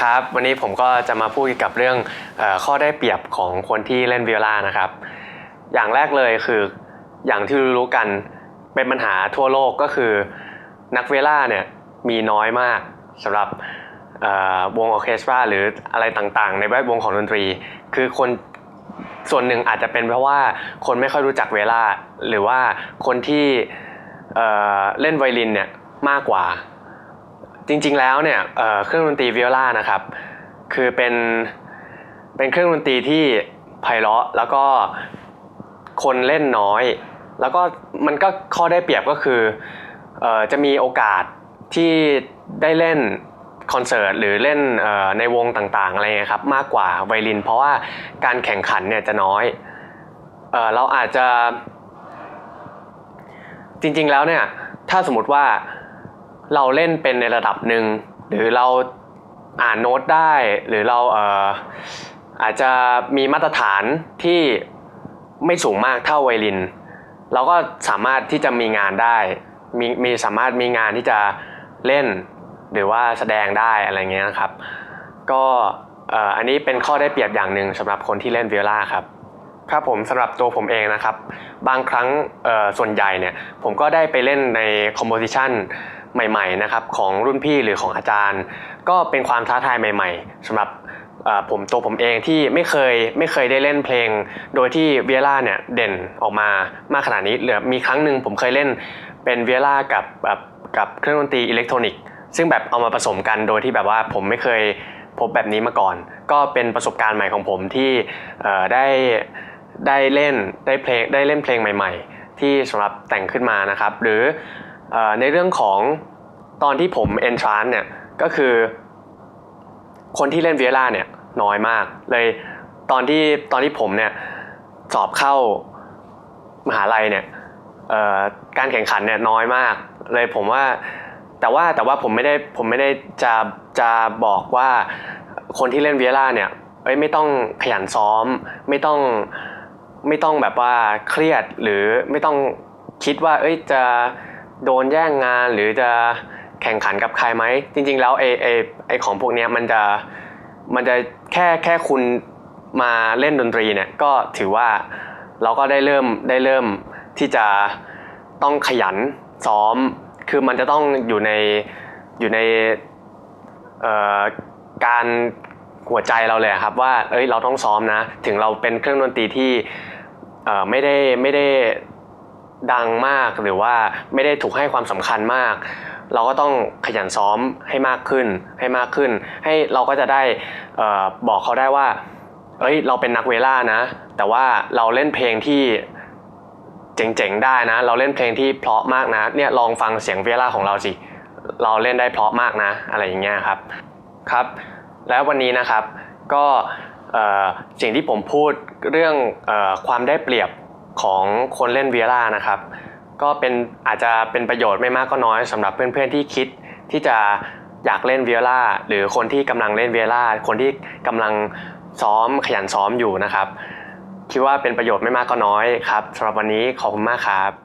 ครับ วันนี้ผมก็จะมาพูดเกี่ยวกับเรื่องอข้อได้เปรียบของคนที่เล่นวิโอลานะครับ อย่างแรกเลยคืออย่างที่รู้กันเป็นปัญหาทั่วโลกก็คือนักเวลาเนี่ยมีน้อยมากสำหรับวงออเคสตราหรืออะไรต่างๆ ในแวดวงของดนตรี คือคนส่วนหนึ่งอาจจะเป็นเพราะว่าคนไม่ค่อยรู้จักเวลาหรือว่าคนที่เเล่นไวลินเนี่ยมากกว่า จริงๆแล้วเนี่ยเเครื่องดนตรีวิโอลานะครับ คือเป็นเป็นเครื่องดนตรีที่ไพเราะแล้วก็คนเล่นน้อย แล้วก็มันก็ข้อได้เปรียบก็คือออจะมีโอกาสที่ได้เล่นคอนเสิร์ตหรือเล่นในวงต่างๆอะไรเงี้ยครับมากกว่าไวลิน เพราะว่าการแข่งขันเนี่ยจะน้อยเออเราอาจจะจริงๆแล้วเนี่ยถ้าสมมติว่า เราเล่นเป็นในระดับหนึ่งหรือเราอ่านโน้ตได้ หรือเราเอ่ออาจจะมีมาตรฐานที่ไม่สูงมากเท่าไวลิน เราก็สามารถที่จะมีงานได้มีมีสามารถมีงานที่จะเล่นหรือว่าแสดงได้อะไรเงี้ยนะครับ ก็อันนี้เป็นข้อได้เปรียบอย่างหนึ่งสำหรับคนที่เล่นวิโอลาครับครับผมสำหรับตัวผมเองนะครับ บางครั้งส่วนใหญ่เนี่ยผมก็ได้ไปเล่นในคอมโพสิชัน ใหม่ๆนะครับของรุ่นพี่หรือของอาจารย์ ก็เป็นความท้าทายใหม่ ๆสำหรับผมตัวผมเองที่ไม่เคยไม่เคยได้เล่นเพลง โดยที่เวียล่าเนี่ยเด่นออกมามากขนาดนี้เหลือมีครั้งหนึ่งผมเคยเล่นเป็นเวียล่ากับแบบกับเครื่องดนตรีอิเล็กทรอนิกส์ซึ่งแบบเอามาผสมกันโดยที่แบบว่าผมไม่เคยพบแบบนี้มาก่อน ก็เป็นประสบการณ์ใหม่ของผมที่ได้ได้เล่นได้เพลงได้เล่นเพลงใหม่ ๆ ที่สำหรับแต่งขึ้นมานะครับ หรือ ในเรื่องของตอนที่ผม entrance เนี่ยก็คือ คนที่เล่นเวียล่าเนี่ยน้อยมาก เลยตอนที่ตอนที่ผมเนี่ยสอบเข้ามหาลัยเนี่ยการแข่งขันเนี่ยน้อยมาก เลยผมว่าแต่ว่าแต่ว่าผมไม่ได้ผมไม่ได้จะจะบอกว่าคนที่เล่นเวียล่าเนี่ยเอ้ยไม่ต้องขยันซ้อม ไม่ต้องไม่ต้องแบบว่าเครียดหรือไม่ต้องคิดว่า เอ้ยจะ โดนแย่งงานหรือจะแข่งขันกับใครไหม จริง ๆ แล้วไอไอไอของพวกนี้มันจะมันจะแค่แค่คุณมาเล่นดนตรีเนี่ยก็ถือว่าเราก็ได้เริ่มได้เริ่มที่จะต้องขยันซ้อม คือมันจะต้องอยู่ในอยู่ในเอ่อการหัวใจเราเลยครับว่า เอ้ยเราต้องซ้อมนะ ถึงเราเป็นเครื่องดนตรีที่เอ่อไม่ได้ไม่ได้ ดังมากหรือว่าไม่ได้ถูกให้ความสำคัญมาก เราก็ต้องขยันซ้อมให้มากขึ้นให้มากขึ้น ให้เราก็จะได้อบอกเขาได้ว่าเอ้ยเราเป็นนักเวล่านะ แต่ว่าเราเล่นเพลงที่เจ๋งๆได้นะ เราเล่นเพลงที่เพราะมากนะเนี่ยลองฟังเสียงเวล่าของเราสิเราเล่นได้เพราะมากนะ อะไรอย่างเงี้ยครับครับ แล้ววันนี้นะครับก็สิ่งที่ผมพูดเรื่องอความได้เปรียบ ของคนเล่นเวียล่านะครับ ก็เป็นอาจจะเป็นประโยชน์ไม่มากก็น้อยสำหรับเพื่อนๆที่คิดที่จะอยากเล่นเวียล่าหรือคนที่กำลังเล่นเวียล่าคนที่กำลังซ้อมขยันซ้อมอยู่นะครับ คิดว่าเป็นประโยชน์ไม่มากก็น้อยครับสำหรับวันนี้ขอบคุณมากครับ